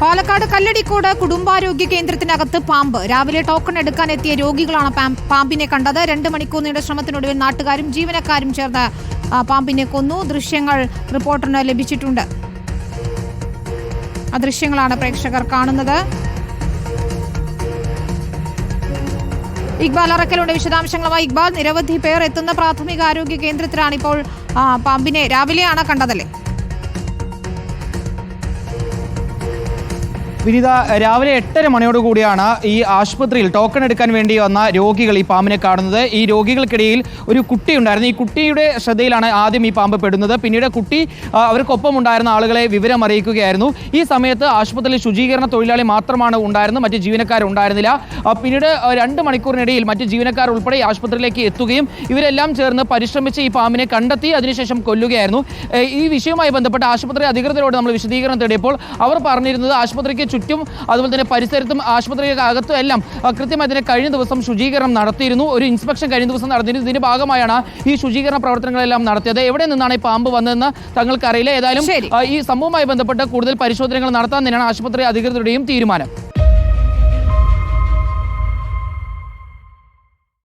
പാലക്കാട് കല്ലടിക്കോട് കുടുംബാരോഗ്യ കേന്ദ്രത്തിനകത്ത് പാമ്പ്. രാവിലെ ടോക്കൺ എടുക്കാൻ എത്തിയ രോഗികളാണ് പാമ്പിനെ കണ്ടത്. രണ്ട് മണിക്കൂർ നീണ്ട ശ്രമത്തിനൊടുവിൽ നാട്ടുകാരും ജീവനക്കാരും ചേർന്ന് പാമ്പിനെ കൊന്നു. ദൃശ്യങ്ങൾ റിപ്പോർട്ടറിന് ലഭിച്ചിട്ടുണ്ട്. ദൃശ്യങ്ങളാണ് പ്രേക്ഷകർ കാണുന്നത്. ഇക്ബാൽ അറക്കലുണ്ട്. വിശദാംശങ്ങളുമായി ഇക്ബാൽ. നിരവധി പേർ എത്തുന്ന പ്രാഥമിക ആരോഗ്യ കേന്ദ്രത്തിലാണ് ഇപ്പോൾ പാമ്പിനെ രാവിലെയാണ് കണ്ടതല്ലേ? വിനീത രാവിലെ എട്ടര മണിയോട് കൂടിയാണ് ഈ ആശുപത്രിയിൽ ടോക്കൺ എടുക്കാൻ വേണ്ടി വന്ന രോഗികൾ ഈ പാമ്പിനെ കാണുന്നത്. ഈ രോഗികൾക്കിടയിൽ ഒരു കുട്ടി ഉണ്ടായിരുന്നു. ഈ കുട്ടിയുടെ ശ്രദ്ധയിലാണ് ആദ്യം ഈ പാമ്പ് പെടുന്നത്. പിന്നീട് കുട്ടി അവർക്കൊപ്പം ഉണ്ടായിരുന്ന ആളുകളെ വിവരം അറിയിക്കുകയായിരുന്നു. ഈ സമയത്ത് ആശുപത്രിയിൽ ശുചീകരണ തൊഴിലാളി മാത്രമാണ് ഉണ്ടായിരുന്നത്. മറ്റ് ജീവനക്കാർ ഉണ്ടായിരുന്നില്ല. പിന്നീട് രണ്ട് മണിക്കൂറിനിടയിൽ മറ്റ് ജീവനക്കാർ ഉൾപ്പെടെ ഈ ആശുപത്രിയിലേക്ക് എത്തുകയും ഇവരെല്ലാം ചേർന്ന് പരിശ്രമിച്ച് ഈ പാമ്പിനെ കണ്ടെത്തി അതിനുശേഷം കൊല്ലുകയായിരുന്നു. ഈ വിഷയവുമായി ബന്ധപ്പെട്ട് ആശുപത്രി അധികൃതരോട് നമ്മൾ വിശദീകരണം തേടിയപ്പോൾ അവർ പറഞ്ഞിരുന്നത് ആശുപത്രിക്ക് ചുറ്റും അതുപോലെ തന്നെ പരിസരത്തും ആശുപത്രിക്ക് അകത്തും എല്ലാം കൃത്യമായി തന്നെ കഴിഞ്ഞ ദിവസം ശുചീകരണം നടത്തിയിരുന്നു. ഒരു ഇൻസ്പെക്ഷൻ കഴിഞ്ഞ ദിവസം നടത്തിയിരുന്നു ഇതിന്റെ ഭാഗമായാണ് ഈ ശുചീകരണ പ്രവർത്തനങ്ങളെല്ലാം നടത്തിയത്. എവിടെ നിന്നാണ് ഈ പാമ്പ് വന്നതെന്ന് തങ്ങൾക്കറിയില്ല. ഏതായാലും. ഈ സംഭവവുമായി ബന്ധപ്പെട്ട് കൂടുതൽ പരിശോധനകൾ നടത്താൻ തന്നെയാണ് ആശുപത്രി അധികൃതരുടെയും തീരുമാനം.